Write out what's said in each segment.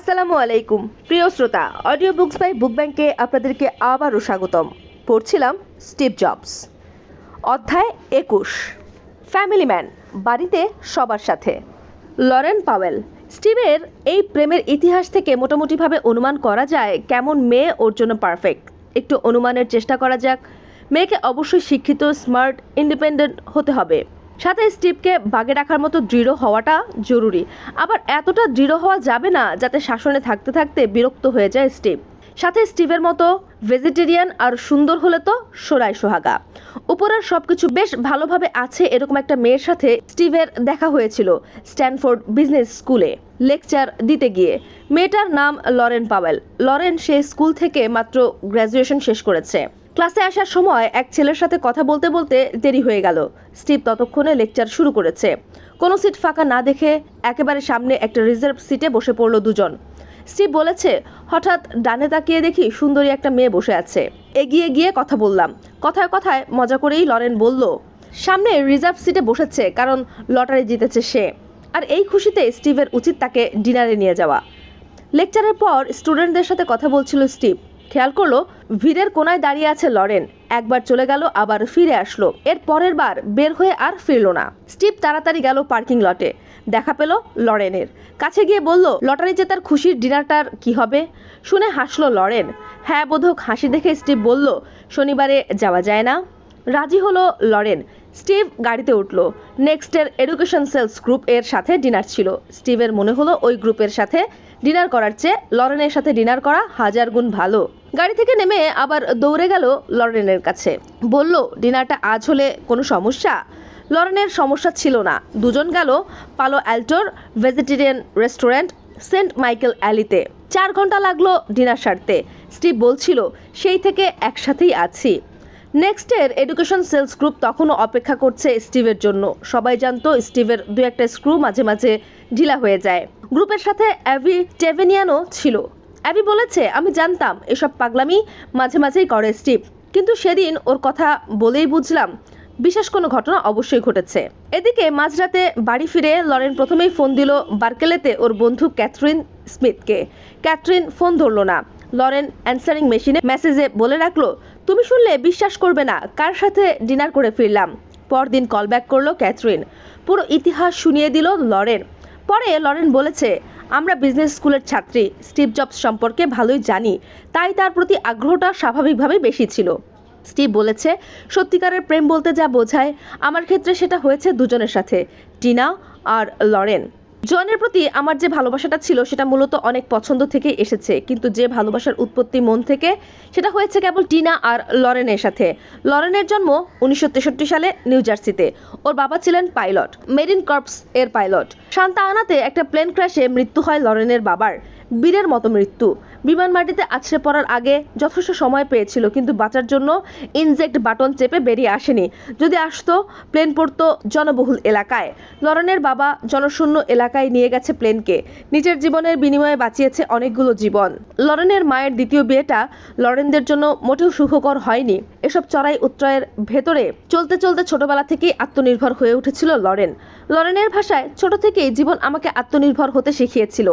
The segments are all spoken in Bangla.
আসসালামু আলাইকুম। প্রিয় শ্রোতা অডিও বুকস বাই বুক ব্যাংকে আপনাদেরকে আবারও স্বাগতম। পড়ছিলাম স্টিভ জবস। অধ্যায় একুশ, ফ্যামিলি ম্যান, বাড়িতে সবার সাথে। লরেন পাওয়েল, স্টিভের এই প্রেমের ইতিহাস থেকে মোটামুটিভাবে অনুমান করা যায় কেমন মেয়ে ওর জন্য পারফেক্ট একটু অনুমানের চেষ্টা করা যাক। মেয়েকে অবশ্যই শিক্ষিত স্মার্ট ইন্ডিপেন্ডেন্ট হতে হবে। সাথে স্টিভকে বাগে রাখার মতো দৃঢ় হওয়াটা জরুরি। আবার এতটা দৃঢ় হওয়া যাবে না যাতে শাসনে থাকতে থাকতে বিরক্ত হয়ে যায় স্টিভ। সাথে স্টিভের মতো ভেজিটেরিয়ান আর সুন্দর হলে তো সোরাই সোহাগা। উপরের সবকিছু বেশ ভালোভাবে আছে এরকম একটা মেয়ের সাথে স্টিভের দেখা হয়েছিল স্ট্যানফোর্ড বিজনেস স্কুলে লেকচার দিতে গিয়ে। মেয়েটার নাম লরেন পাওয়েল। লরেন সে স্কুল থেকে মাত্র গ্র্যাজুয়েশন শেষ করেছে। ক্লাসে আসার সময় এক ছেলের সাথে কথা বলতে বলতে দেরি হয়ে গেল। স্টিভ ততক্ষণে লেকচার শুরু করেছে। কোনো সিট ফাঁকা না দেখে একেবারে সামনে একটা রিজার্ভ সিটে বসে পড়ল দুজন। স্টিভ বলেছে, হঠাৎ ডানে তাকিয়ে দেখি সুন্দরী একটা মেয়ে বসে আছে। এগিয়ে গিয়ে কথা বললাম। কথায় কথায় মজা করেই লরেন বলল, সামনে রিজার্ভ সিটে বসেছে, কারণ লটারি জিতেছে সে। আর এই খুশিতে স্টিভের উচিত তাকে ডিনারে নিয়ে যাওয়া। লেকচারের পর স্টুডেন্টদের সাথে কথা বলছিল স্টিভ। খেয়াল করল ভিড়ের কোনায় দাঁড়িয়ে আছে লরেন। একবার চলে গেল, আবার ফিরে আসলো। এর পরের বার বের হয়ে আর ফিরলো না। স্টিভ তাড়াতাড়ি গেল পার্কিং লটে। দেখা পেল লরেনের। কাছে গিয়ে বলল, লটারি জেতার খুশির ডিনারটার কি হবে? শুনে হাসলো লরেন। হ্যাঁ বোধক হাসি দেখে স্টিভ বলল, শনিবারে যাওয়া যায় না। রাজি হলো লরেন। স্টিভ গাড়িতে উঠল। নেক্সটের এডুকেশন সেলস গ্রুপ এর সাথে ডিনার ছিল। স্টিভের মনে হলো ওই গ্রুপের সাথে ডিনার করার চেয়ে লরেনের সাথে ডিনার করা হাজার গুণ ভালো। গাড়ি থেকে নেমে আবার দৌড়ে গেল লরেনের কাছে। বলল, ডিনারটা আজ হলে কোনো সমস্যা? লরেনের সমস্যা ছিল না। দুজন গেল পালো অ্যাল্টোর ভেজিটেরিয়ান রেস্টুরেন্ট সেন্ট মাইকেল অ্যালিতে। চার ঘণ্টা লাগল ডিনার সারতে। স্টিভ বলছিল, সেই থেকে একসাথেই আছি। নেক্সটের এডুকেশন সেলস গ্রুপ তখনও অপেক্ষা করছে স্টিভের জন্য। সবাই জানতো স্টিভের দু একটা স্ক্রু মাঝে মাঝে ঢিলা হয়ে যায়। গ্রুপের সাথে অ্যাভি টেভেনিয়ানও ছিল। অ্যাভি বলেছে, আমি জানতাম এসব পাগলামি মাঝে মাঝেই করে স্টিভ। কিন্তু সেদিন ওর কথা বলেই বুঝলাম। বিশেষ কোনো ঘটনা অবশ্যই ঘটেছে। এদিকে মাঝরাতে বাড়ি ফিরে লরেন প্রথমেই ফোন দিল বার্কেলেতে ওর বন্ধু ক্যাথরিন স্মিথকে। ক্যাথরিন ফোন ধরলো না। লরেন অ্যান্সারিং মেশিনে মেসেজে বলে রাখল, তুমি শুনলে বিশ্বাস করবে না, কার সাথে ডিনার করে ফিরলাম? পরদিন কল ব্যাক করল ক্যাথরিন। পুরো ইতিহাস শুনিয়ে দিল লরেন। পরে লরেন বলেছে, আমরা বিজনেস স্কুলের ছাত্রী, স্টিভ জবস সম্পর্কে ভালোই জানি, তাই তার প্রতি আগ্রহটা স্বাভাবিকভাবেই বেশি ছিল। স্টিভ বলেছে, সত্যিকারের প্রেম বলতে যা বোঝায়, আমার ক্ষেত্রে সেটা হয়েছে দুজনের সাথে, টিনা আর লরেন। জনের প্রতি আমার যে ভালোবাসাটা ছিল, সেটা মূলত অনেক পছন্দ থেকে এসেছে। কিন্তু যে ভালোবাসার উৎপত্তি মন থেকে, সেটা হয়েছে কেবল টিনা আর লরেনের সাথে। লরেনের জন্ম উনিশশো তেষট্টি সালে নিউ জার্সিতে। ওর বাবা ছিলেন পাইলট, মেরিন কর্পস এর পাইলট। শান্তা আনাতে একটা প্লেন ক্র্যাশে মৃত্যু হয় লরেনের বাবার। বীরের মতো মৃত্যু। বিমান মাটিতে আছড়ে পড়ার আগে যথেষ্ট সময় পেয়েছিল, কিন্তু বাঁচার জন্য ইনজেক্ট বাটন চেপে বেরিয়ে আসেনি। যদি আসতো, প্লেন পড়তো জনবহুল এলাকায়। লরেনের বাবা জনশূন্য এলাকায় নিয়ে গেছে প্লেনকে। নিজের জীবনের বিনিময়ে বাঁচিয়েছে অনেকগুলো জীবন। লরেনের মায়ের দ্বিতীয় বিয়েটা লরেনদের জন্য মোটেও সুখকর হয়নি। এসব চড়াই উত্তরায়ের ভেতরে চলতে চলতে ছোটবেলা থেকেই আত্মনির্ভর হয়ে উঠেছিল লরেন। লরেনের ভাষায়, ছোট থেকেই জীবন আমাকে আত্মনির্ভর হতে শিখিয়েছিল।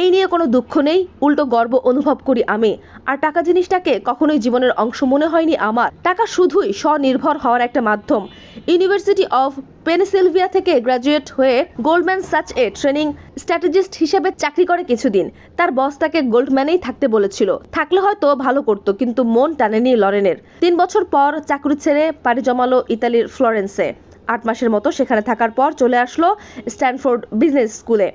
এই নিয়ে কোনো দুঃখ নেই, উল্টো গর্ব অনুভব করি আমি। আর টাকা জিনিসটাকে কখনোই জীবনের অংশ মনে হয়নি আমার। টাকা শুধুই স্বনির্ভর হওয়ার একটা মাধ্যম। ইউনিভার্সিটি অফ পেনিসিলভিয়া থেকে গ্রাজুয়েট হয়ে গোল্ডম্যান সাচ এ ট্রেনিং স্ট্র্যাটেজিস্ট হিসেবে চাকরি করে কিছুদিন। তার বস তাকে গোল্ডম্যানেই থাকতে বলেছিল। থাকলে হয়তো ভালো করতো, কিন্তু মন টানেনি লরেনের। তিন বছর পর চাকরি ছেড়ে পাড়ি জমালো ইতালির ফ্লোরেন্সে। আট মাসের মতো সেখানে থাকার পর চলে আসলো স্ট্যানফোর্ড বিজনেস স্কুলে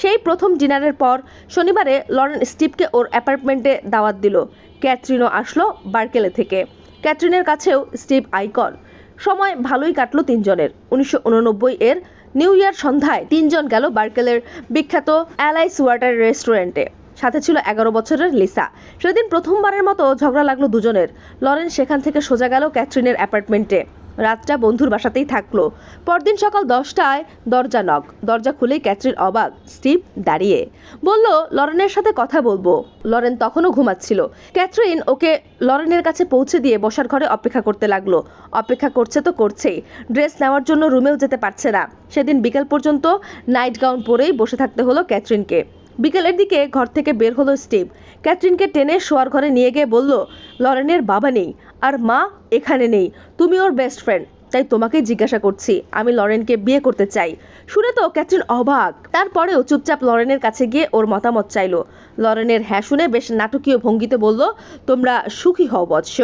সেই প্রথম ডিনারের পর শনিবারে লরেন স্টিভকে ওর অ্যাপার্টমেন্টে দাওয়াত দিল। ক্যাথরিনও আসলো বার্কেলে থেকে। ক্যাথরিনের কাছেও স্টিভ আইকন। সময় ভালোই কাটলো তিনজনের। উনিশশো উননব্বই এর নিউ ইয়ার সন্ধ্যায় তিনজন গেল বার্কেলের বিখ্যাত অ্যালাইস ওয়াটার রেস্টুরেন্টে। সাথে ছিল এগারো বছরের লিসা। সেদিন প্রথমবারের মতো ঝগড়া লাগল দুজনের। লরেন সেখান থেকে সোজা গেল ক্যাথরিনের অ্যাপার্টমেন্টে। রাতটা বন্ধুর বাসাতেই থাকল। পরদিন সকাল দশটায় দরজা নক, দরজা খুলেই ক্যাথরিন অবাক, স্টিভ দাঁড়িয়ে। বলল, লরেনের সাথে কথা বলব। লরেন তখনও ঘুমাচ্ছিল। ক্যাথরিন ওকে লরেনের কাছে পৌঁছে দিয়ে বসার ঘরে অপেক্ষা করতে লাগল। অপেক্ষা করছে তো করছেই, ড্রেস নেওয়ার জন্য রুমেও যেতে পারছে না। সেদিন বিকেল পর্যন্ত নাইট গাউন পরেই বসে থাকতে হলো ক্যাথরিনকে। বিকেলের দিকে ঘর থেকে বের হলো স্টিভ। ক্যাথরিনকে টেনে শোয়ার ঘরে নিয়ে গিয়ে বলল, লরেনের বাবা নেই আর মা এখানে নেই। তুমি ওর বেস্ট ফ্রেন্ড তাই তোমাকে জিজ্ঞাসা করছি। আমি লরেনকে বিয়ে করতে চাই। শুনে তো ক্যাথরিন অবাক। তারপরেও চুপচাপ লরেনের কাছে গিয়ে ওর মতামত চাইলো। লরেনের হ্যাঁ শুনে বেশ নাটকীয় ভঙ্গিতে বলল, তোমরা সুখী হও বৎস।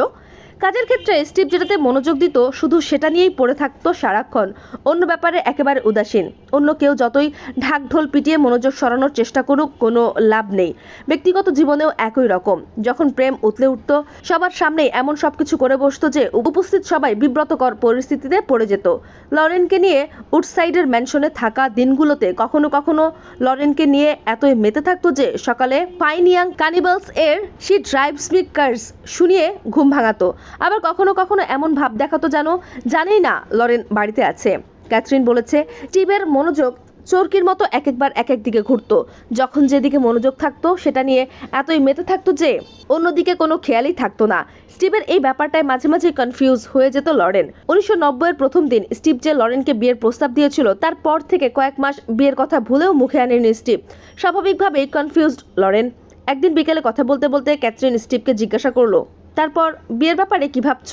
কাজের ক্ষেত্রে স্টিভ যেটাতে মনোযোগ দিত, শুধু সেটা নিয়েই পড়ে থাকতো সারাক্ষণ। অন্য ব্যাপারে একেবারে উদাসীন। অন্য কেউ যতই ঢাকঢোল পিটিয়ে মনোযোগ সরানোর চেষ্টা করুক, কোনো লাভ নেই। ব্যক্তিগত জীবনেও একই রকম। যখন প্রেম উতলে উঠত, সবার সামনেই এমন সবকিছু করে বসতো যে উপস্থিত সবাই বিব্রতকর পরিস্থিতিতে পড়ে যেত। লরেনকে নিয়ে উডসাইডের ম্যানশনে থাকা দিনগুলোতে কখনো কখনো লরেনকে নিয়ে এতই মেতে থাকতো যে সকালে ফাইন ইয়াং কানিবালস এর শি ড্রাইভস মি কার্স শুনিয়ে ঘুম ভাঙাতো। আবার কখনো কখনো এমন ভাব দেখাতো যেন জানেই না লরেন বাড়িতে আছে। ক্যাথরিন বলেছে স্টিভের মনোযোগ চরকির মতো এক একবার এক এক দিকে ঘুরতো। যখন যেদিকে মনোযোগ থাকতো, সেটা নিয়ে এতই মেতে থাকতো যে অন্যদিকে কোনো খেয়ালই থাকতো না। স্টিভের এই ব্যাপারটায় মাঝে মাঝে কনফিউজ হয়ে যেত লরেন। উনিশশো নব্বই এর প্রথম দিন স্টিভ যে লরেনকে বিয়ের প্রস্তাব দিয়েছিল তারপর থেকে কয়েক মাস বিয়ের কথা ভুলেও মুখে আনেনি স্টিভ। স্বাভাবিকভাবেই কনফিউজড লরেন। একদিন বিকেলে কথা বলতে বলতে ক্যাথরিন স্টিভকে জিজ্ঞাসা করল তারপর বিয়ের ব্যাপারে কি ভাবছ?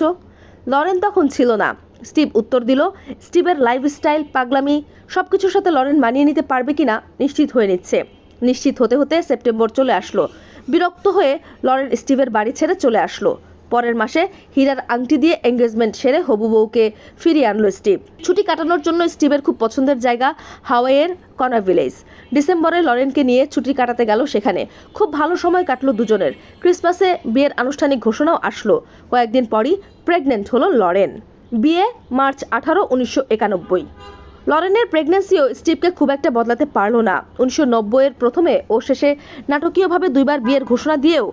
লরেন তখন ছিল না। স্টিভ উত্তর দিল, স্টিভের লাইফস্টাইল, পাগলামি সব কিছুর সাথে লরেন মানিয়ে নিতে পারবে কিনা নিশ্চিত হয়ে নিচ্ছে। নিশ্চিত হতে হতে সেপ্টেম্বর চলে আসলো। বিরক্ত হয়ে লরেন স্টিভের বাড়ি ছেড়ে চলে আসলো। পরের মাসে হীরার আংটি দিয়ে এঙ্গেজমেন্ট সেরে হবু বউকে ফিরিয়ে আনলো স্টিভ। ছুটি কাটানোর জন্য স্টিভের খুব পছন্দের জায়গা হাওয়াইয়ের কনা ভিলেজ। ডিসেম্বরে লরেনকে নিয়ে ছুটি কাটাতে গেল সেখানে। খুব ভালো সময় কাটলো দুজনের। ক্রিসমাসে বিয়ের আনুষ্ঠানিক ঘোষণাও আসলো। কয়েকদিন পরই প্রেগনেন্ট হলো লরেন। বিয়ে মার্চ আঠারো, উনিশশো একানব্বই। লরেনের প্রেগনেন্সিও স্টিভকে খুব একটা বদলাতে পারল না। উনিশশো নব্বইয়ের প্রথমে ও শেষে নাটকীয়ভাবে দুইবার বিয়ের ঘোষণা দিয়েও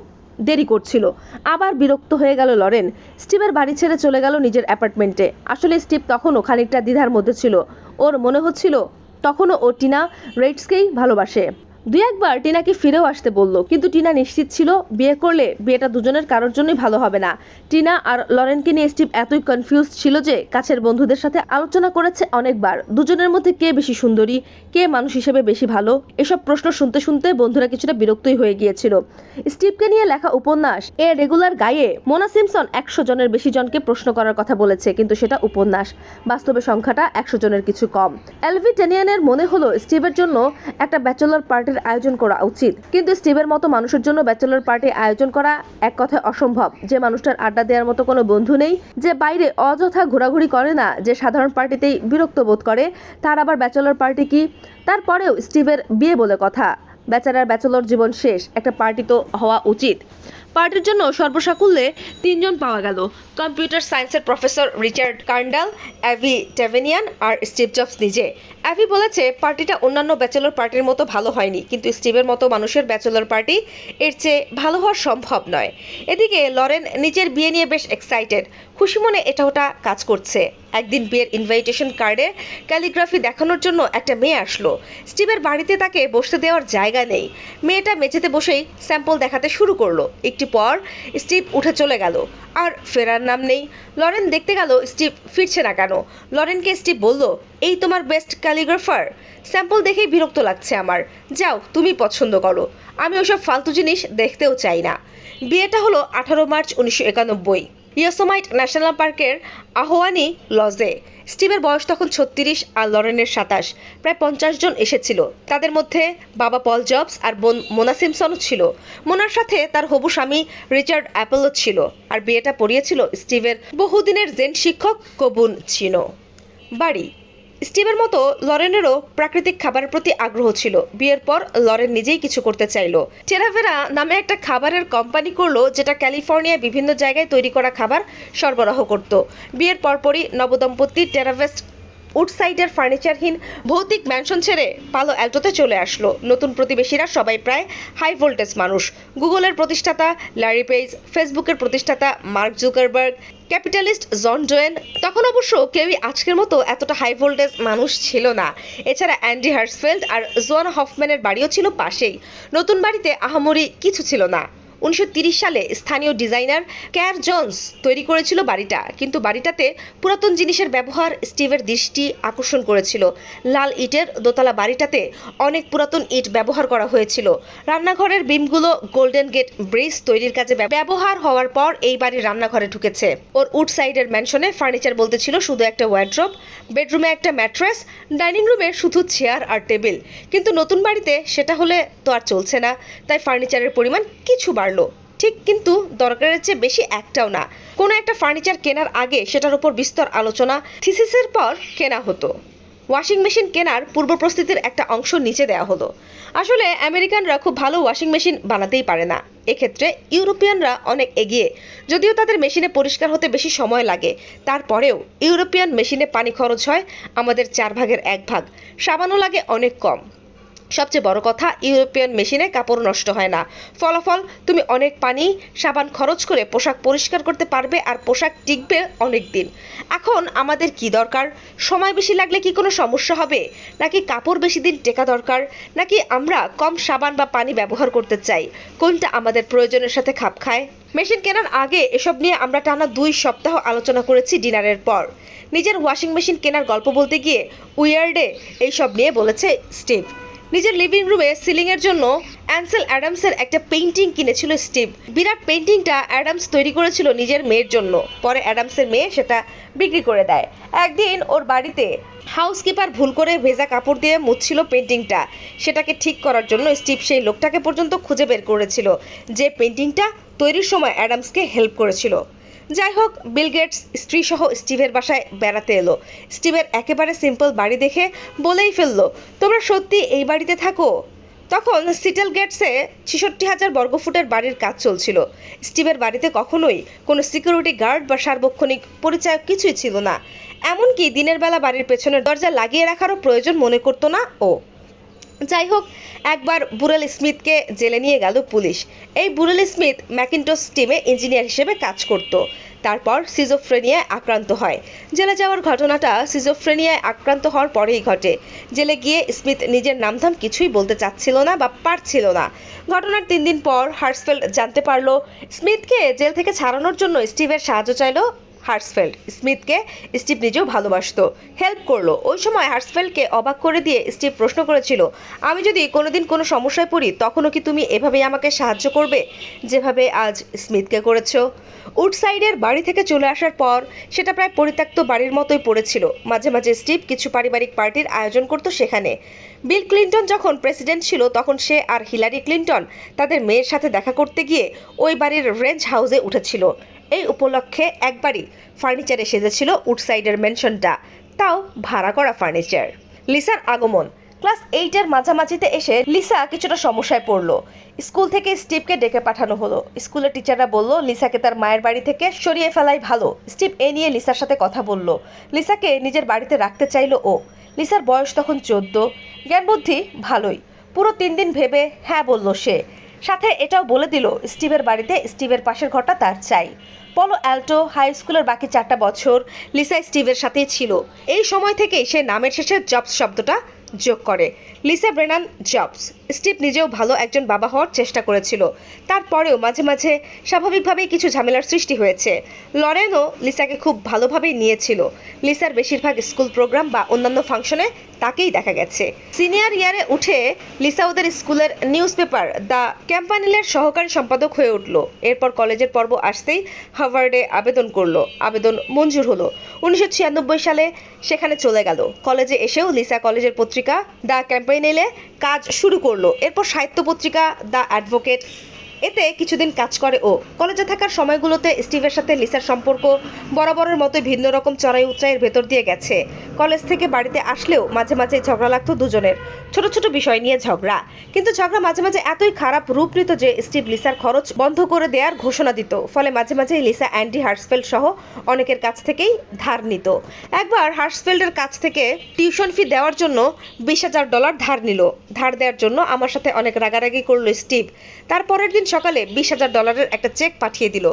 দেরি করছিল। আবার বিরক্ত হয়ে গেল লরেন। স্টিভের বাড়ি ছেড়ে চলে গেল নিজের অ্যাপার্টমেন্টে। আসলে স্টিভ তখনও খানিকটা দ্বিধার মধ্যে ছিল। ওর মনে হচ্ছিল, তখনও ও টিনা রেটসকেই ভালোবাসে। দুই একবার টিনাকে ফিরেও আসতে বলল, কিন্তু টিনা নিশ্চিত ছিল বিয়ে করলে বিয়েটা দুজনের কারোর জন্যই ভালো হবে না। টিনা আর লরেনকে নিয়ে স্টিভ এতই কনফিউজ ছিল যে কাছের বন্ধুদের সাথে আলোচনা করেছে অনেকবার। দুজনের মধ্যে কে বেশি সুন্দরী, কে মানুষ হিসেবে বেশি ভালো, এসব প্রশ্ন শুনতে শুনতে বন্ধুরা কিছুটা বিরক্তই হয়ে গিয়েছিল। স্টিভকে নিয়ে লেখা উপন্যাস এ রেগুলার গায়ে মোনা সিমসন একশো জনের বেশি জনকে প্রশ্ন করার কথা বলেছে, কিন্তু সেটা উপন্যাস। বাস্তবে সংখ্যাটা একশো জনের কিছু কম। এলভি টেনিয়ানের মনে হলো স্টিভের জন্য একটা ব্যাচেলর পার্টির আয়োজন করা উচিত। কিন্তু স্টিভের মতো মানুষের জন্য ব্যাচেলর পার্টি আয়োজন করা এক কথায় অসম্ভব। যে মানুষটার আড্ডা দেওয়ার মতো কোনো বন্ধু নেই, যে বাইরে অযথা ঘোরাঘুরি করে না, যে সাধারণ পার্টিতেই বিরক্ত বোধ করে, তার আবার ব্যাচেলর পার্টি কি? তারপরেও স্টিভের বিয়ে বলে কথা। বেচারার ব্যাচেলর জীবন শেষ, একটা পার্টি তো হওয়া উচিত। পার্টির জন্য সর্বসাকুল্যে তিনজন পাওয়া গেল। কম্পিউটার সায়েন্সের professor Richard Crandall, Avie Tevanian আর স্টিভ জবস নিজে। অ্যাভি বলেছে, পার্টিটা অন্যান্য ব্যাচেলর পার্টির মতো ভালো হয়নি, কিন্তু স্টিভের মতো মানুষের ব্যাচেলর পার্টি এর চেয়ে ভালো হওয়া সম্ভব নয়। এদিকে লরেন নিজের বিয়ে নিয়ে বেশ এক্সাইটেড খুশি মনে এটা ওটা কাজ করছে। একদিন বিয়ের ইনভাইটেশন কার্ডে ক্যালিগ্রাফি দেখানোর জন্য একটা মেয়ে আসলো। স্টিভের বাড়িতে তাকে বসতে দেওয়ার জায়গা নেই। মেয়েটা মেঝেতে বসেই স্যাম্পল দেখাতে শুরু করল। একটি পর স্টিভ উঠে চলে গেল। আর ফেরার নাম নেই। লরেন দেখতে গেল স্টিভ ফিরছে না কেন। লরেনকে স্টিভ বলল, এই তোমার বেস্ট ক্যালিগ্রাফার স্যাম্পল দেখেই বিরক্ত লাগছে আমার। যাও, তুমি পছন্দ করো। আমি ওসব ফালতু জিনিস দেখতেও চাই না। বিয়েটা হলো আঠারো মার্চ উনিশশো একানব্বই। ইয়োসোমাইট ন্যাশনাল পার্কের আহওয়ানি লজে। স্টিভের বয়স তখন ছত্রিশ আর লরেনের সাতাশ। প্রায় পঞ্চাশ জন এসেছিল। তাদের মধ্যে বাবা পল জবস আর বোন মোনা সিমসনও ছিল। মোনার সাথে তার হবু স্বামী রিচার্ড অ্যাপেলও ছিল আর বিয়েটা পড়িয়েছিল স্টিভের বহুদিনের জেন শিক্ষক কবুন চিনো। বাড়ি। স্টিভের মতো লরেনেরও প্রাকৃতিক খাবারের প্রতি আগ্রহ ছিল। বিয়ের পর লরেন নিজেই কিছু করতে চাইল। টেরাভেরা নামে একটা খাবারের কোম্পানি করল, যেটা ক্যালিফোর্নিয়ায় বিভিন্ন জায়গায় তৈরি করা খাবার সরবরাহ করত। বিয়ের পরপরই নবদম্পতি টেরাভেস্ট উডসাইডের ফার্নিচারহীন ভৌতিক ম্যানশন ছেড়ে পালো অ্যাল্টোতে চলে আসলো। নতুন প্রতিবেশীরা সবাই প্রায় হাই ভোল্টেজ মানুষ। গুগলের প্রতিষ্ঠাতা ল্যারি পেজ ফেসবুকের প্রতিষ্ঠাতা Mark Zuckerberg capitalist John Doerr তখন অবশ্য কেউই আজকের মতো এতটা হাই ভোল্টেজ মানুষ ছিল না। এছাড়া অ্যান্ডি হার্সফেল্ড আর জোয়ান হফম্যানের বাড়িও ছিল পাশেই। নতুন বাড়িতে আহামরি কিছু ছিল না। উনিশশো সালে স্থানীয় ডিজাইনার ক্যার জোন্স তৈরি করেছিল বাড়িটা, কিন্তু বাড়িটাতে পুরাতন জিনিসের ব্যবহার স্টিভের দৃষ্টি আকর্ষণ করেছিল। লাল ইটের দোতলা বাড়িটাতে অনেক পুরাতন ইট ব্যবহার করা হয়েছিল। রান্নাঘরের বিমগুলো গোল্ডেন গেট ব্রিজ তৈরির কাজে ব্যবহার হওয়ার পর এই বাড়ির রান্নাঘরে ঢুকেছে। ওর উড সাইডের ম্যানশনে ফার্নিচার বলতে ছিল শুধু একটা ওয়ার্ড্রোব, বেডরুমে একটা ম্যাট্রেস, ডাইনিং রুমে শুধু চেয়ার আর টেবিল। কিন্তু নতুন বাড়িতে সেটা হলে তো আর চলছে না, তাই ফার্নিচারের পরিমাণ কিছু বাড়লো। ঠিক কিন্তু দরকারের চেয়ে বেশি একটাও না। কোনো একটা ফার্নিচার কেনার আগে সেটার উপর বিস্তর আলোচনা, থিসিসের পর কেনা হতো। ওয়াশিং মেশিন কেনার পূর্ব প্রস্তুতির একটা অংশ নিচে দেওয়া হলো। আসলে আমেরিকানরা খুব ভালো ওয়াশিং মেশিন বানাতেই পারে না। এক্ষেত্রে ইউরোপিয়ানরা অনেক এগিয়ে। যদিও তাদের মেশিনে পরিষ্কার হতে বেশি সময় লাগে, তারপরেও ইউরোপিয়ান মেশিনে পানি খরচ হয় আমাদের চার ভাগের এক ভাগ সাবানও লাগে অনেক কম। সবচেয়ে বড় কথা, ইউরোপিয়ান মেশিনে কাপড় নষ্ট হয় না। ফলাফল, তুমি অনেক পানি, সাবান খরচ করে পোশাক পরিষ্কার করতে পারবে আর পোশাক টিকবে অনেক দিন এখন আমাদের কি দরকার? সময় বেশি লাগলে কি কোনো সমস্যা হবে? নাকি কাপড় বেশি দিন টেকা দরকার? নাকি আমরা কম সাবান বা পানি ব্যবহার করতে চাই? কোনটা আমাদের প্রয়োজনের সাথে খাপ খায়? মেশিন কেনার আগে এসব নিয়ে আমরা টানা দুই সপ্তাহ আলোচনা করেছি ডিনারের পর। নিজের ওয়াশিং মেশিন কেনার গল্প বলতে গিয়ে উইয়ার্ডে এইসব নিয়ে বলেছে স্টিভ। নিজের লিভিং রুমে সিলিং এর জন্য অ্যান্সেল অ্যাডামসের একটা পেইন্টিং কিনেছিল স্টিভ বিরাট পেইন্টিংটা অ্যাডামস তৈরি করেছিল নিজের মেয়ের জন্য। পরে অ্যাডামসের মেয়ে সেটা বিক্রি করে দেয়। একদিন ওর বাড়িতে হাউসকিপার ভুল করে ভেজা কাপড় দিয়ে মুছছিল পেন্টিংটা সেটাকে ঠিক করার জন্য স্টিভ সেই লোকটাকে পর্যন্ত খুঁজে বের করেছিল। যে পেন্টিংটা তৈরির সময় অ্যাডামসকে হেল্প করেছিল। যাই হোক বিল গেটস স্ত্রী সহ স্টিভের বাসায় বেড়াতে এলো। স্টিভের একেবারে সিম্পল বাড়ি দেখে বলেই ফেলল, তোমরা সত্যি এই বাড়িতে থাকো? তখন সিটেল গেটসে ছেষট্টি হাজার বর্গফুটের বাড়ির কাজ চলছিল। স্টিভের বাড়িতে কখনোই কোনো সিকিউরিটি গার্ড বা সার্বক্ষণিক পরিচয় কিছুই ছিল না। এমনকি দিনের বেলা বাড়ির পেছনের দরজা লাগিয়ে রাখারও প্রয়োজন মনে করতো না ও। যাই হোক একবার বুরেল স্মিথকে জেলে নিয়ে গেল পুলিশ। এই বুরেল স্মিথ ম্যাকিনটস টিমে ইঞ্জিনিয়ার হিসেবে কাজ করত। তারপর সিজোফ্রেনিয়ায় আক্রান্ত হয়। জেলে যাওয়ার ঘটনাটা সিজোফ্রেনিয়ায় আক্রান্ত হওয়ার পরেই ঘটে। জেলে গিয়ে স্মিথ নিজের নামধাম কিছুই বলতে চাচ্ছিল না বা পারছিল না। ঘটনার তিন দিন পর হার্সফেল্ড জানতে পারল, স্মিথকে জেল থেকে ছাড়ানোর জন্য স্টিভের সাহায্য চাইলো হার্সফেল্ড। স্মিথকে স্টিভ নিজেও ভালোবাসতো, হেল্প করল। ওই সময় হার্সফেল্ডকে অবাক করে দিয়ে স্টিভ প্রশ্ন করেছিল, আমি যদি কোনোদিন কোনো সমস্যায় পড়ি, তখনও কি তুমি এভাবেই আমাকে সাহায্য করবে, যেভাবে আজ স্মিথকে করেছ? উডসাইডের বাড়ি থেকে চলে আসার পর সেটা প্রায় পরিত্যক্ত বাড়ির মতোই পড়েছিল। মাঝে মাঝে স্টিভ কিছু পারিবারিক পার্টির আয়োজন করতো সেখানে। বিল ক্লিন্টন যখন প্রেসিডেন্ট ছিল, তখন সে আর হিলারি ক্লিন্টন, তাদের মেয়ের সাথে দেখা করতে গিয়ে ওই বাড়ির রেঞ্জ হাউসে উঠেছিল। এই উপলক্ষে একবারই ফার্নিচারে সেজেছিল উডসাইডের মেনশনটা তাও ভাড়া করা ফার্নিচার। লিসার আগমন। ক্লাস এইটের মাঝামাঝিতে এসে লিসা কিছুটা সমস্যায় পড়ল। স্কুল থেকে স্টিভকে ডেকে পাঠানো হলো। স্কুলের টিচাররা বলল, লিসাকে তার মায়ের বাড়ি থেকে সরিয়ে ফেলাই ভালো। স্টিভ এ নিয়ে লিসার সাথে কথা বলল। লিসাকে নিজের বাড়িতে রাখতে চাইলো ও। লিসার বয়স তখন চোদ্দ। জ্ঞান বুদ্ধি ভালোই। পুরো তিন দিন ভেবে হ্যাঁ বলল সে। সাথে এটাও বলে দিল, স্টিভের বাড়িতে স্টিভের পাশের ঘরটা তার চাই। পলো অ্যাল্টো হাই স্কুলের বাকি চারটা বছর লিসা স্টিভের সাথেই ছিল। এই সময় থেকেই সে নামের শেষে জবস শব্দটা যোগ করে। Lisa Brennan jobs. স্টিভ নিজেও ভালো একজন বাবা হওয়ার চেষ্টা করেছিল। তারপরেও মাঝে মাঝে স্বাভাবিকভাবেই কিছু ঝামেলার সৃষ্টি হয়েছে। লরেনও লিসাকে খুব ভালোভাবেই নিয়েছিল। লিসার বেশিরভাগ স্কুল প্রোগ্রাম বা অন্যান্য ফাংশনে তাকেই দেখা গেছে। সিনিয়র ইয়ারে উঠে লিসা ওদের স্কুলের নিউজ পেপার দ্য ক্যাম্পানিলের সহকারী সম্পাদক হয়ে উঠল। এরপর কলেজের পর্ব আসতেই হার্ভার্ডে আবেদন করল। আবেদন মঞ্জুর হলো। উনিশশো ছিয়ানব্বই সালে সেখানে চলে গেল। কলেজে এসেও লিসা কলেজের পত্রিকা দ্য ক্যাম্পাইনেলে কাজ শুরু করল। এরপর সাহিত্য পত্রিকা দ্য অ্যাডভোকেট এতে কিছুদিন কাজ করে ও। কলেজে থাকার সময়গুলোতে স্টিভের সাথে লিসার সম্পর্ক বরাবরের মতো ভিন্ন রকম চড়াই উচ্চাইয়ের ভেতর দিয়ে গেছে। কলেজ থেকে বাড়িতে আসলেও মাঝে মাঝে ঝগড়া লাগতো দুজনের। ছোট ছোট বিষয় নিয়ে ঝগড়া। কিন্তু ঝগড়া মাঝে মাঝে এতই খারাপ রূপ নিত যে স্টিভ লিসার খরচ বন্ধ করে দেওয়ার ঘোষণা দিত। ফলে মাঝে মাঝে লিসা অ্যান্ডি হার্সফেল্ড সহ অনেকের কাছ থেকেই ধার নিত। একবার হার্সফেল্ডের কাছ থেকে টিউশন ফি দেওয়ার জন্য বিশ হাজার ডলার ধার নিল। ধার দেওয়ার জন্য আমার সাথে অনেক রাগারাগি করল স্টিভ। তারপরের দিন সকালে বিশ হাজার ডলারের একটা চেক পাঠিয়ে দিল,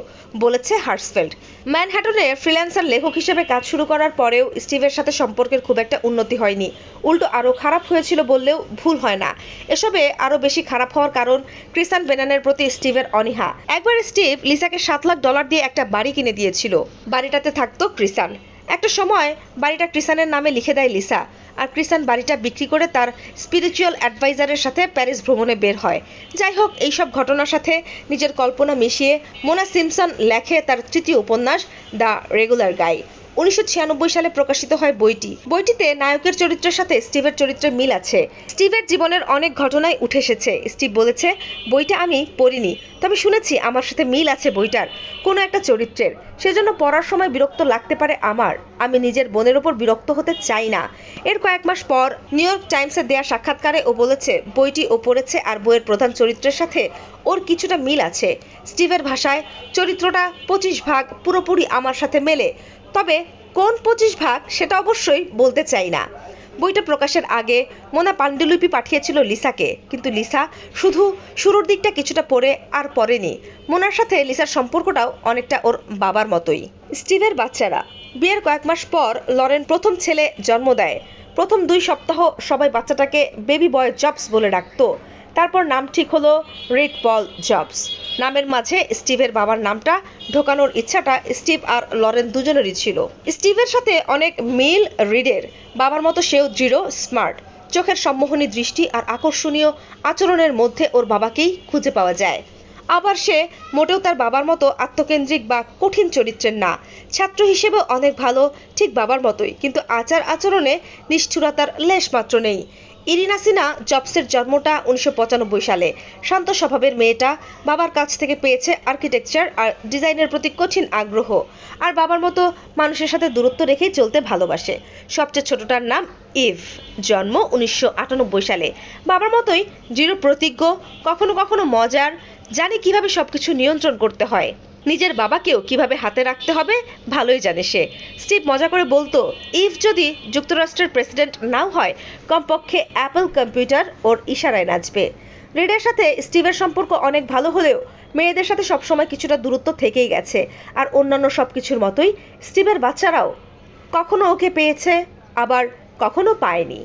বলেছে হার্সফেল্ড। ম্যানহ্যাটনে ফ্রিল্যান্সার লেখক হিসেবে কাজ শুরু করার পরেও স্টিভের সাথে সম্পর্কের খুব একটা উন্নতি হয়নি। উল্টো আরও খারাপ হয়েছিল বললেও ভুল হয় না। এসবে আরও বেশি খারাপ হওয়ার কারণ ক্রিসান বেনানের প্রতি স্টিভের অনীহা। একবার স্টিভ লিসাকে সাত লাখ ডলার দিয়ে একটা বাড়ি কিনে দিয়েছিল। বাড়িটাতে থাকতো ক্রিসান একটা সময় বাড়িটা ক্রিসানের নামে লিখে দেয় লিসা। আর ক্রিসান বাড়িটা বিক্রি করে তার স্পিরিচুয়াল অ্যাডভাইজারের সাথে প্যারিস ভ্রমণে বের হয়। যাই হোক, এইসব ঘটনার সাথে নিজের কল্পনা মিশিয়ে মোনা সিমসন লেখে তার তৃতীয় উপন্যাস দ্য রেগুলার গাই। উনিশশো সালে প্রকাশিত হয় বইটি। বইটিতে নায়কের চরিত্রের সাথে স্টিভের চরিত্রের মিল আছে। স্টিভের জীবনের অনেক ঘটনাই উঠে এসেছে। স্টিভ বলেছে, বইটা আমি পড়িনি, তবে শুনেছি আমার সাথে মিল আছে বইটার, কোনো একটা চরিত্রের। সেজন্য পড়ার সময় বিরক্ত লাগতে পারে আমার। আমি নিজের বোনের ওপর বিরক্ত হতে চাই না। এর কয়েক মাস পর নিউ ইয়র্ক টাইমসে দেয়া সাক্ষাৎকারে ও বলেছে, বইটি ও পড়েছে আর বইয়ের প্রধান চরিত্রের সাথে ওর কিছুটা মিল আছে। স্টিভের ভাষায়, চরিত্রটা পঁচিশ ভাগ পুরোপুরি আমার সাথে মেলে। তবে কোন পঁচিশ ভাগ সেটা অবশ্যই বলতে চাই না। বইটা প্রকাশের আগে মোনা পাণ্ডুলিপি পাঠিয়েছিল লিসাকে, কিন্তু লিসা শুধু শুরুর দিকটা কিছুটা পড়ে আর পড়েনি। মোনার সাথে লিসার সম্পর্কটাও অনেকটা ওর বাবার মতোই। স্টিভের বাচ্চারা। বিয়ের কয়েক মাস পর লরেন প্রথম ছেলে জন্ম দেয়। প্রথম দুই সপ্তাহ সবাই বাচ্চাটাকে বেবি বয় জবস বলে ডাকতো। তারপর নাম ঠিক হলো রেড পল জবস। নামের মাঝে স্টিভের বাবার নামটা, ঢোকানোর ইচ্ছাটা স্টিভ আর লরেন দুজনেরই ছিল। স্টিভের সাথে অনেক মিল রিডের, বাবার মতো সেও দৃঢ়, স্মার্ট। চোখের সম্মোহনী দৃষ্টি আর আকর্ষণীয় আচরণের মধ্যে ওর বাবাকেই খুঁজে পাওয়া যায়। আবার সে মোটেও তার বাবার মতো আত্মকেন্দ্রিক বা কঠিন চরিত্রের না। ছাত্র হিসেবে অনেক ভালো, ঠিক বাবার মতোই, কিন্তু আচার আচরণে নিষ্ঠুরতার লেশ মাত্র নেই। ইরিনা সিনা জবসের জন্মটা উনিশশো পঁচানব্বই সালে। শান্ত স্বভাবের মেয়েটা বাবার কাছ থেকে পেয়েছে আর্কিটেকচার আর ডিজাইনের প্রতি কঠিন আগ্রহ। আর বাবার মতো মানুষের সাথে দূরত্ব রেখেই চলতে ভালোবাসে। সবচেয়ে ছোটটার নাম ইভ। জন্ম উনিশশো আটানব্বই সালে। বাবার মতোই দৃঢ় প্রতিজ্ঞ, কখনো কখনো মজার, জানে কীভাবে সবকিছু নিয়ন্ত্রণ করতে হয়। নিজের বাবাকেও কীভাবে হাতে রাখতে হবে, ভালোই জানে সে। স্টিভ মজা করে বলতো, ইফ যদি যুক্তরাষ্ট্রের প্রেসিডেন্ট নাও হয়, কমপক্ষে অ্যাপল কম্পিউটার ওর ইশারায় নাচবে। রিডের সাথে স্টিভের সম্পর্ক অনেক ভালো হলেও মেয়েদের সাথে সবসময় কিছুটা দূরত্ব থেকেই গেছে। আর অন্যান্য সব কিছুর মতোই স্টিভের বাচ্চারাও কখনো ওকে পেয়েছে, আবার কখনো পায়নি।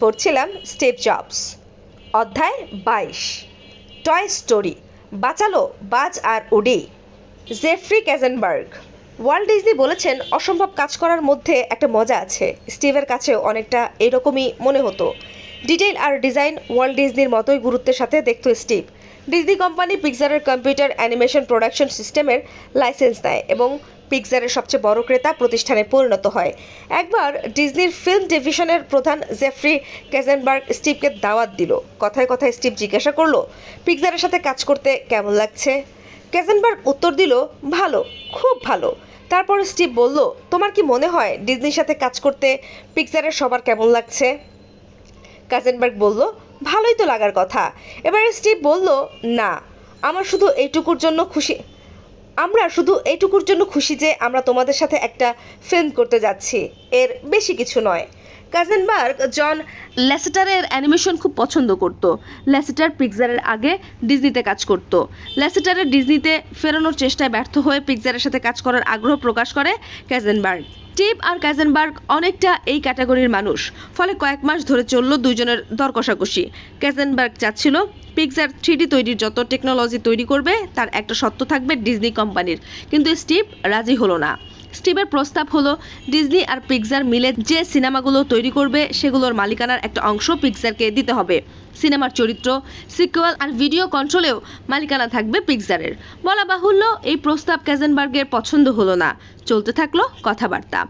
পড়ছিলাম স্টিভ জবস। অধ্যায় বাইশ। Toy Story. বাঁচালো বাজ আর Woody. Jeffrey Katzenberg Walt Disney বলেছেন, অসম্ভব কাজ করার মধ্যে একটা মজা আছে। স্টিভের কাছেও অনেকটা এরকমই মনে হতো। ডিটেইল আর ডিজাইন ওয়ার্ল্ড ডিজনির মতোই গুরুত্বের সাথে দেখতো স্টিভ। ডিজনি কোম্পানি পিকজারের কম্পিউটার অ্যানিমেশন প্রোডাকশন সিস্টেমের লাইসেন্স দেয় এবং পিকজারের সবচেয়ে বড় ক্রেতা প্রতিষ্ঠানে পরিণত হয়। একবার ডিজনির ফিল্ম ডিভিশনের প্রধান জেফ্রি ক্যাজেনবার্গ স্টিভকে দাওয়াত দিল। কথায় কথায় স্টিভ জিজ্ঞাসা করল পিকজারের সাথে কাজ করতে কেমন লাগছে? ক্যাজেনবার্গ উত্তর দিল, ভালো, খুব ভালো। তারপর স্টিভ বলল, তোমার কি মনে হয় ডিজনির সাথে কাজ করতে পিকচারের সবার কেমন লাগছে? কাজেনবার্গ বলল, ভালোই তো লাগার কথা। এবারে স্টিভ বলল, না, আমার শুধু এইটুকুর জন্য খুশি, আমরা শুধু এইটুকুর জন্য খুশি যে আমরা তোমাদের সাথে একটা ফিল্ম করতে যাচ্ছি। এর বেশি কিছু নয়। কাজেনবার্গ জন ল্যাসেটারের অ্যানিমেশন খুব পছন্দ করত। ল্যাসেটার পিকজারের আগে ডিজনিতে কাজ করত। ল্যাসেটারের ডিজনিতে ফেরানোর চেষ্টায় ব্যর্থ হয়ে পিকজারের সাথে কাজ করার আগ্রহ প্রকাশ করে ক্যাজেনবার্গ টিপ আর ক্যাজেনবার্গ অনেকটা এই ক্যাটাগরির মানুষ, ফলে কয়েক মাস ধরে চলল দুজনের দর কষাকষি ক্যাজেনবার্গ চাচ্ছিল, পিকজার থ্রিডি তৈরির যত টেকনোলজি তৈরি করবে, তার একটা সত্য থাকবে ডিজনি কোম্পানির। কিন্তু স্টিভ রাজি হলো না। স্টিভের প্রস্তাব হলো, ডিজনি আর পিকজার মিলে যে সিনেমাগুলো তৈরি করবে, সেগুলোর মালিকানার একটা অংশ পিকজারকে দিতে হবে। সিনেমার চরিত্র, সিকুয়াল আর ভিডিও কন্ট্রোলেও মালিকানা থাকবে পিকজারের বলা বাহুল্য, এই প্রস্তাব ক্যাজেনবার্গের পছন্দ হলো না। চলতে থাকল কথাবার্তা।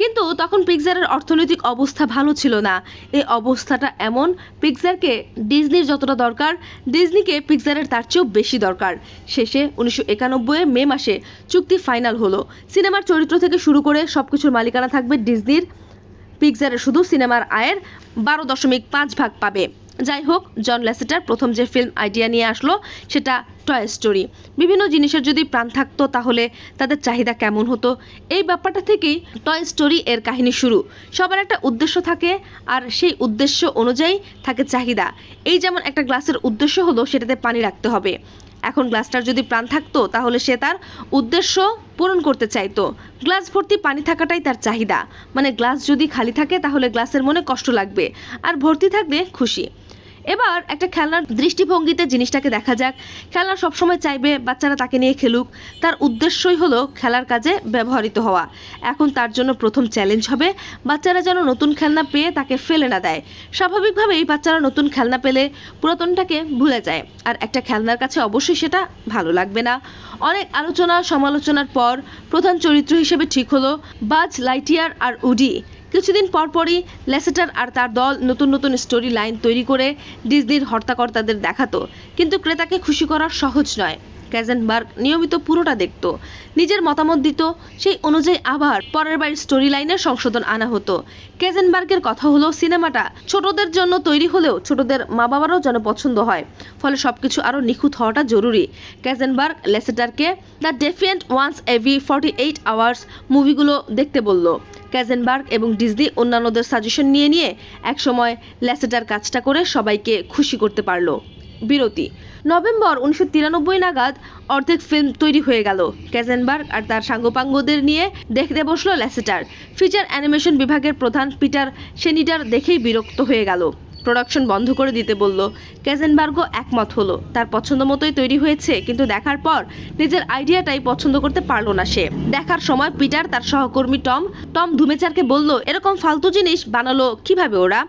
কিন্তু তখন পিকজারের অর্থনৈতিক অবস্থা ভালো ছিল না। এই অবস্থাটা এমন পিকজারকে ডিজনির যতটা দরকার ডিজনিকে পিকজারের তার চেয়েও বেশি দরকার। শেষে উনিশশো একানব্বই মে মাসে চুক্তি ফাইনাল হলো। সিনেমার চরিত্র থেকে শুরু করে সবকিছুর মালিকানা থাকবে ডিজনির পিকজারের শুধু সিনেমার আয়ের বারো দশমিক পাঁচ ভাগ পাবে। যাই হোক, জন ল্যাসেটার প্রথম যে ফিল্ম আইডিয়া নিয়ে আসলো, সেটা টয় স্টোরি বিভিন্ন জিনিসের যদি প্রাণ থাকতো, তাহলে তাদের চাহিদা কেমন হতো? এই ব্যাপারটা থেকেই টয় স্টোরি এর কাহিনী শুরু। সবার একটা উদ্দেশ্য থাকে, আর সেই উদ্দেশ্য অনুযায়ী থাকে চাহিদা। এই যেমন একটা গ্লাসের উদ্দেশ্য হলো, সেটাতে পানি রাখতে হবে। এখন গ্লাসটার যদি প্রাণ থাকতো, তাহলে সে তার উদ্দেশ্য পূরণ করতে চাইতো। গ্লাস ভর্তি পানি থাকাটাই তার চাহিদা। মানে গ্লাস যদি খালি থাকে, তাহলে গ্লাসের মনে কষ্ট লাগবে। আর ভর্তি থাকলে খুশি। এবার একটা খেলনার দৃষ্টিভঙ্গিতে জিনিসটাকে দেখা যাক। খেলনা সবসময় চাইবে বাচ্চারা তাকে নিয়ে খেলুক। তার উদ্দেশ্যই হলো খেলার কাজে ব্যবহৃত হওয়া। এখন তার জন্য প্রথম চ্যালেঞ্জ হবে। বাচ্চারা যেন নতুন খেলনা পেয়ে তাকে ফেলে না দেয়। স্বাভাবিকভাবেই বাচ্চারা নতুন খেলনা পেলে পুরাতনটাকে ভুলে যায়। আর একটা খেলনার কাছে অবশ্যই সেটা ভালো লাগবে না। অনেক আলোচনা সমালোচনার পর প্রধান চরিত্র হিসেবে ঠিক হলো বাজ লাইটিয়ার আর উডি। কিছুদিন পরপরই লেসেটার আর তার দল নতুন নতুন স্টোরি লাইন তৈরি করে ডিজনির হর্তাকর্তাদের দেখাতো। কিন্তু ক্রেতাকে খুশি করা সহজ নয়। ক্যাজেনবার্গ নিয়মিত পুরোটা দেখত। নিজের মতামত দিত, সেই অনুযায়ী আবার পরের বাড়ির স্টোরি লাইনের সংশোধন আনা হতো। ক্যাজেনবার্গের কথা হলো, সিনেমাটা ছোটদের জন্য তৈরি হলেও ছোটদের মা বাবারও যেন পছন্দ হয়। ফলে সবকিছু আরও নিখুঁত হওয়াটা জরুরি। ক্যাজেনবার্গ লেসেটারকে দ্য ডেফিয়েন্ট ওয়ান্স এভি ফর্টি এইট আওয়ার্স মুভিগুলো দেখতে বলল। ক্যাজেনবার্গ এবং ডিজনি অন্যান্যদের সাজেশন নিয়ে নিয়ে একসময় ল্যাসেটার কাজটা করে সবাইকে খুশি করতে পারল। বিরতি। নভেম্বর উনিশশো তিরানব্বই নাগাদ অর্ধেক ফিল্ম তৈরি হয়ে গেল। ক্যাজেনবার্গ আর তার সাঙ্গপাঙ্গদের নিয়ে দেখতে বসল ল্যাসেটার। ফিচার অ্যানিমেশন বিভাগের প্রধান পিটার সেনিটার দেখেই বিরক্ত হয়ে গেল। প্রোডাকশন বন্ধ করে দিতে বলল। ক্যাজেনবার্গও একমত হলো। তার পছন্দ মতোই তৈরি হয়েছে, কিন্তু দেখার পর নিজের আইডিয়াটাই পছন্দ করতে পারল না সে। দেখার সময় পিটার, তার সহকর্মী টম টম ধুমেচারকে বলল, এরকম ফালতু জিনিস বানালো কীভাবে ওরা?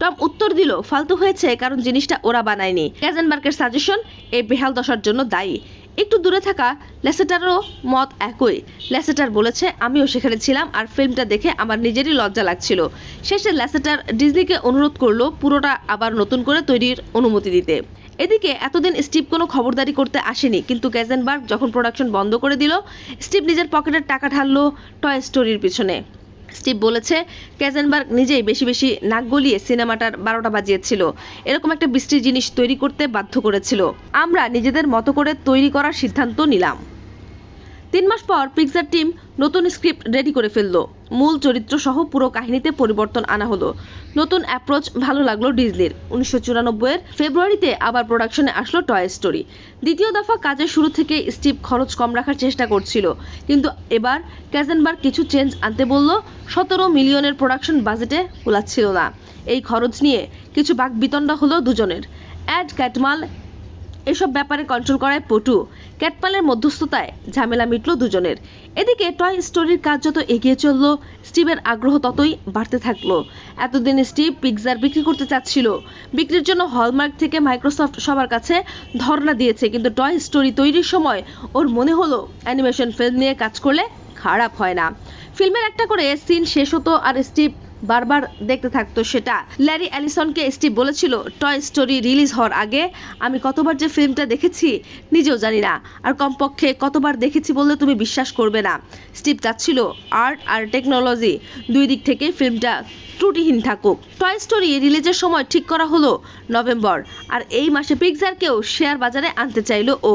টম উত্তর দিল, ফালতু হয়েছে কারণ জিনিসটা ওরা বানায়নি। ক্যাজেনবার্গের সাজেশন এই বেহাল দশার জন্য দায়ী। একটু দূরে থাকা লেসেটারও মত একই। লেসেটার বলেছে, আমিও সেখানে ছিলাম আর ফিল্মটা দেখে আমার নিজেরই লজ্জা লাগছিল। শেষে লেসেটার ডিজনিকে অনুরোধ করল পুরোটা আবার নতুন করে তৈরির অনুমতি দিতে। এদিকে এতদিন স্টিভ কোনো খবরদারি করতে আসেনি, কিন্তু গ্যাজেনবার্গ যখন প্রোডাকশন বন্ধ করে দিল, স্টিভ নিজের পকেটের টাকা ঢাললো টয় স্টোরির পিছনে। স্টিভ বলেছে, ক্যাজেনবার্গ নিজেই বেশি বেশি নাক গলিয়ে সিনেমাটার বারোটা বাজিয়েছিল। এরকম একটা বৃষ্টির জিনিস তৈরি করতে বাধ্য করেছিল। আমরা নিজেদের মতো করে তৈরি করার সিদ্ধান্ত নিলাম। তিন মাস পর পিকচার টিম নতুন স্ক্রিপ্ট রেডি করে ফেলল। মূল চরিত্র সহ পুরো কাহিনীতে পরিবর্তন আনা হলো। নতুন অ্যাপ্রোচ ভালো লাগল ডিজনির উনিশশো চুরানব্বইয়ের ফেব্রুয়ারিতে আবার প্রোডাকশনে আসলো টয় স্টোরি দ্বিতীয় দফা কাজের শুরু থেকে স্টিভ খরচ কম রাখার চেষ্টা করছিল। কিন্তু এবার ক্যাজেনবার্গ কিছু চেঞ্জ আনতে বলল, সতেরো মিলিয়নের প্রোডাকশন বাজেটে কুলাচ্ছিল না। এই খরচ নিয়ে কিছু বাক বিতণ্ডা হলো দুজনের। অ্যাড ক্যাটমাল এসব ব্যাপারে কন্ট্রোল করায় পটু। ক্যাটপালের মধ্যস্থতায় ঝামেলা মিটল দুজনের। এদিকে টয় স্টোরির কাজ যত এগিয়ে চলল, স্টিভের আগ্রহ ততই বাড়তে থাকল। এতদিন স্টিভ পিকজার বিক্রি করতে চাচ্ছিল। বিক্রির জন্য হলমার্ক থেকে মাইক্রোসফট সবার কাছে ধর্ণা দিয়েছে, কিন্তু টয় স্টোরি তৈরির সময় ওর মনে হলো অ্যানিমেশন ফিল্ম নিয়ে কাজ করলে খারাপ হয় না। ফিল্মের একটা করে সিন শেষ হতো আর স্টিভ বারবার দেখতে থাকতো সেটা। ল্যারি অ্যালিসনকে স্টিভ বলেছিল টয় স্টোরি রিলিজ হওয়ার আগে আমি কতবার যে ফিল্মটা দেখেছি নিজেও জানি না। আর কমপক্ষে কতবার দেখেছি বললে তুমি বিশ্বাস করবে না। স্টিভ চাচ্ছিল আর্ট আর টেকনোলজি দুই দিক থেকেই ফিল্মটা ত্রুটিহীন থাকুক। টয় স্টোরি রিলিজের সময় ঠিক করা হলো নভেম্বর, আর এই মাসে পিকজারকেও শেয়ার বাজারে আনতে চাইলো ও।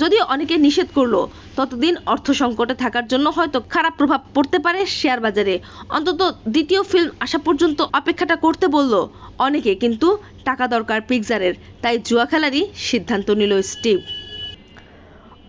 যদিও অনেকে নিষেধ করল, ততদিন অর্থ সংকটে থাকার জন্য হয়তো খারাপ প্রভাব পড়তে পারে শেয়ার বাজারে। অন্তত দ্বিতীয় ফিল্ম আসা পর্যন্ত অপেক্ষাটা করতে বলল অনেকে, কিন্তু টাকা দরকার পিকজারের তাই জুয়া খেলারই সিদ্ধান্ত নিল স্টিভ।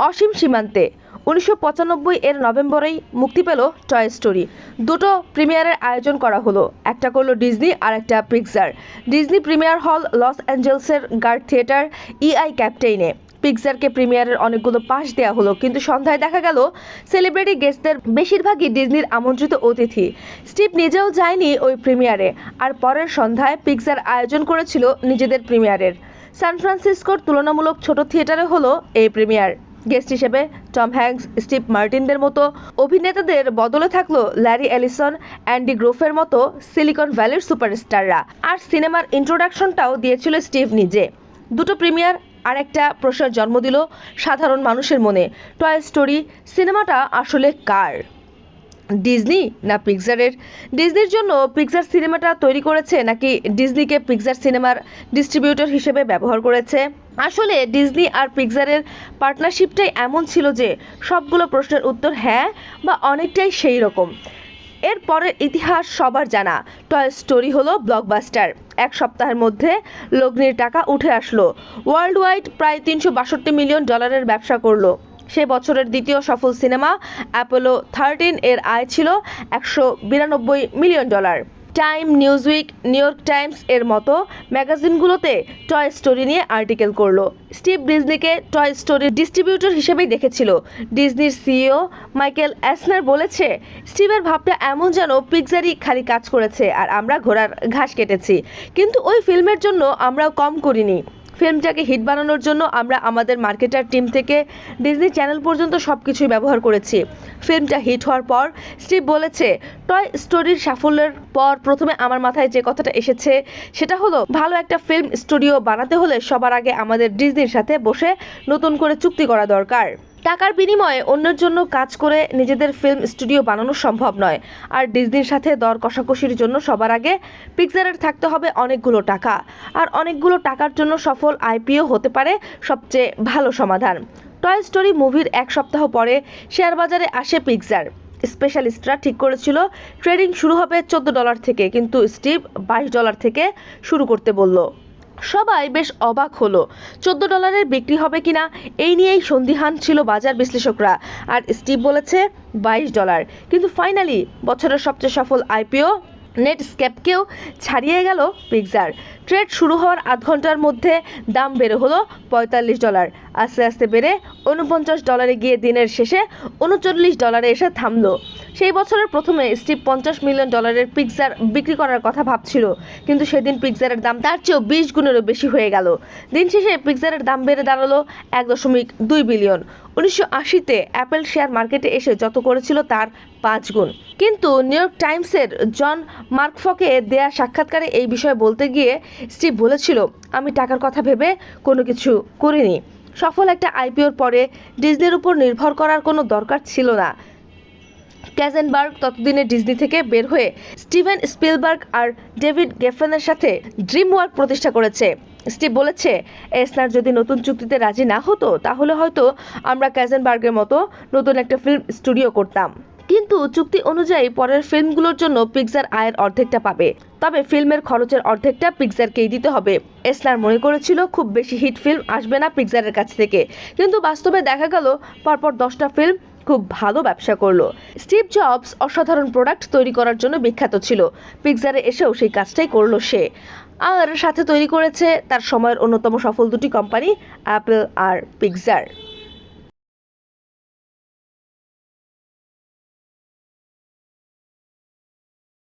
অসীম সীমান্তে উনিশশো পঁচানব্বই এর নভেম্বরেই মুক্তি পেল টয় স্টোরি দুটো প্রিমিয়ারের আয়োজন করা হলো, একটা করল ডিজনি আর একটা পিকজার ডিজনি প্রিমিয়ার হল লস অ্যাঞ্জেলসের গার্ড থিয়েটার ইআই ক্যাপ্টেইনে পিকজারকে প্রিমিয়ারের অনেকগুলো পাস দেওয়া হলো। কিন্তু সন্ধ্যায় দেখা গেল সেলিব্রিটি গেস্টদের বেশিরভাগই ডিজনির আমন্ত্রিত অতিথি। স্টিভ নিজেও যায়নি ওই প্রিমিয়ারে আর পরের সন্ধ্যায় পিকজার আয়োজন করেছিল নিজেদের প্রিমিয়ারের সান ফ্রান্সিসকোর তুলনামূলক ছোট থিয়েটারে হলো এই প্রিমিয়ার গেস্ট হিসেবে টম হ্যাঙ্কস স্টিভ মার্টিনদের মতো অভিনেতাদের বদলে থাকল ল্যারি অ্যালিসন অ্যান্ডি গ্রোফের মতো সিলিকন ভ্যালির সুপারস্টাররা আর সিনেমার ইন্ট্রোডাকশনটাও দিয়েছিল স্টিভ নিজে। দুটো প্রিমিয়ার আর একটা প্রশ্নের জন্ম দিল সাধারণ মানুষের মনে। টয় স্টোরি, সিনেমাটা আসলে কার? ডিজনি না পিকজারের ডিজনির জন্য পিকজার সিনেমাটা তৈরি করেছে নাকি ডিজনিকে পিকজার সিনেমার ডিস্ট্রিবিউটর হিসেবে ব্যবহার করেছে? আসলে ডিজনি আর পিকজারের পার্টনারশিপটাই এমন ছিল যে সবগুলো প্রশ্নের উত্তর হ্যাঁ বা অনেকটাই সেই রকম। এর পরের ইতিহাস সবার জানা। টয় স্টোরি হলো ব্লকবাস্টার। এক সপ্তাহের মধ্যে লগ্নির টাকা উঠে আসলো। ওয়ার্ল্ড ওয়াইড প্রায় তিনশো বাষট্টি মিলিয়ন ডলারের ব্যবসা করল। সে বছরের দ্বিতীয় সফল সিনেমা অ্যাপোলো থার্টিন এর আয় ছিল একশো বিরানব্বই million dollar. Time, Newsweek, New York Times এর মতো ম্যাগাজিনগুলোতে টয় স্টোরি নিয়ে আর্টিকেল করল। স্টিভ ডিজনিকে টয় স্টোরির ডিস্ট্রিবিউটর হিসেবেই দেখেছিল। ডিজনির সিইও মাইকেল অ্যাসনার বলেছে, স্টিভের ভাবটা এমন যেন পিকজারই খালি কাজ করেছে আর আমরা ঘোড়ার ঘাস কেটেছি। কিন্তু ওই ফিল্মের জন্য আমরাও কম করিনি। ফিল্মটাকে হিট বানানোর জন্য আমরা আমাদের মার্কেটার টিম থেকে ডিজনি চ্যানেল পর্যন্ত সব কিছুই ব্যবহার করেছি। ফিল্মটা হিট হওয়ার পর স্টিভ বলেছে টয় স্টোরির সাফল্যের পর প্রথমে আমার মাথায় যে কথাটা এসেছে, সেটা হলো ভালো একটা ফিল্ম স্টুডিও বানাতে হলে সবার আগে আমাদের ডিজনির সাথে বসে নতুন করে চুক্তি করা দরকার। টাকার বিনিময়ে অন্যের জন্য কাজ করে নিজেদের ফিল্ম স্টুডিও বানানো সম্ভব নয়। আর ডিজনির সাথে দর কষাকষির জন্য সবার আগে পিকজারের থাকতে হবে অনেকগুলো টাকা। আর অনেকগুলো টাকার জন্য সফল আইপিও হতে পারে সবচেয়ে ভালো সমাধান। টয় স্টোরি মুভির এক সপ্তাহ পরে শেয়ার বাজারে আসে পিকজার স্পেশালিস্টরা ঠিক করেছিল ট্রেডিং শুরু হবে চোদ্দ ডলার থেকে, কিন্তু স্টিভ বাইশ ডলার থেকে শুরু করতে বলল। সবাই বেশ অবাক হলো। চোদ্দ ডলারের বিক্রি হবে কিনা, এই নিয়েই সন্দিহান ছিল বাজার বিশ্লেষকরা। আর স্টিভ বলেছে, বাইশ ডলার। কিন্তু ফাইনালি, বছরের সবচেয়ে সফল আইপিও, নেট নেটস্কেপকেও ছাড়িয়ে গেল পিকজার ট্রেড শুরু হওয়ার আধ ঘণ্টার মধ্যে দাম বেড়ে হলো পঁয়তাল্লিশ ডলার। আস্তে আস্তে বেড়ে উনপঞ্চাশ ডলারে গিয়ে দিনের শেষে উনচল্লিশ ডলারে এসে থামলো। সেই বছরের প্রথমে স্টিভ পঞ্চাশ মিলিয়ন ডলারের পিকজার বিক্রি করার কথা ভাবছিল, কিন্তু সেদিন পিকজারের দাম তার চেয়েও বিশ গুণেরও বেশি হয়ে গেল। দিন শেষে পিকজারের দাম বেড়ে দাঁড়াল এক দশমিক দুই বিলিয়ন। উনিশশো আশিতে অ্যাপেল শেয়ার মার্কেটে এসে যত করেছিল তার পাঁচ গুণ। কিন্তু নিউ ইয়র্ক টাইমসের জন মার্কফকে দেয়া সাক্ষাৎকারে এই বিষয়ে বলতে গিয়ে স্টিভ বলেছিল, আমি টাকার কথা ভেবে কোনো কিছু করিনি। সফল একটা আইপিওর পরে ডিজনির উপর নির্ভর করার কোনো দরকার ছিল না। ক্যাজেনবার্গ ততদিনে ডিজনি থেকে বের হয়ে স্টিভেন স্পিলবার্গ আর ডেভিড গেফেনের সাথে ড্রিম ওয়ার্ক প্রতিষ্ঠা করেছে। স্টিভ বলেছে, এসনার যদি নতুন চুক্তিতে রাজি না হতো, তাহলে হয়তো আমরা ক্যাজেনবার্গের মতো নতুন একটা ফিল্ম স্টুডিও করতাম। কিন্তু চুক্তি অনুযায়ী পরের ফিল্মগুলোর জন্য পিকজার আয়ের অর্ধেকটা পাবে। তবে ফিল্মের খরচের অর্ধেকটা পিকজারকেই দিতে হবে। এসনার মনে করেছিল খুব বেশি হিট ফিল্ম আসবে না পিকজারের কাছ থেকে। কিন্তু বাস্তবে দেখা গেল, পরপর দশটা ফিল্ম খুব ভালো ব্যবসা করল। স্টিভ জবস অসাধারণ প্রোডাক্ট তৈরি করার জন্য বিখ্যাত ছিল। পিকজারে এসেও সেই কাজটাই করল সে। আর সাথে তৈরি করেছে তার সময়ের অন্যতম সফল দুটি কোম্পানি অ্যাপল আর পিকজার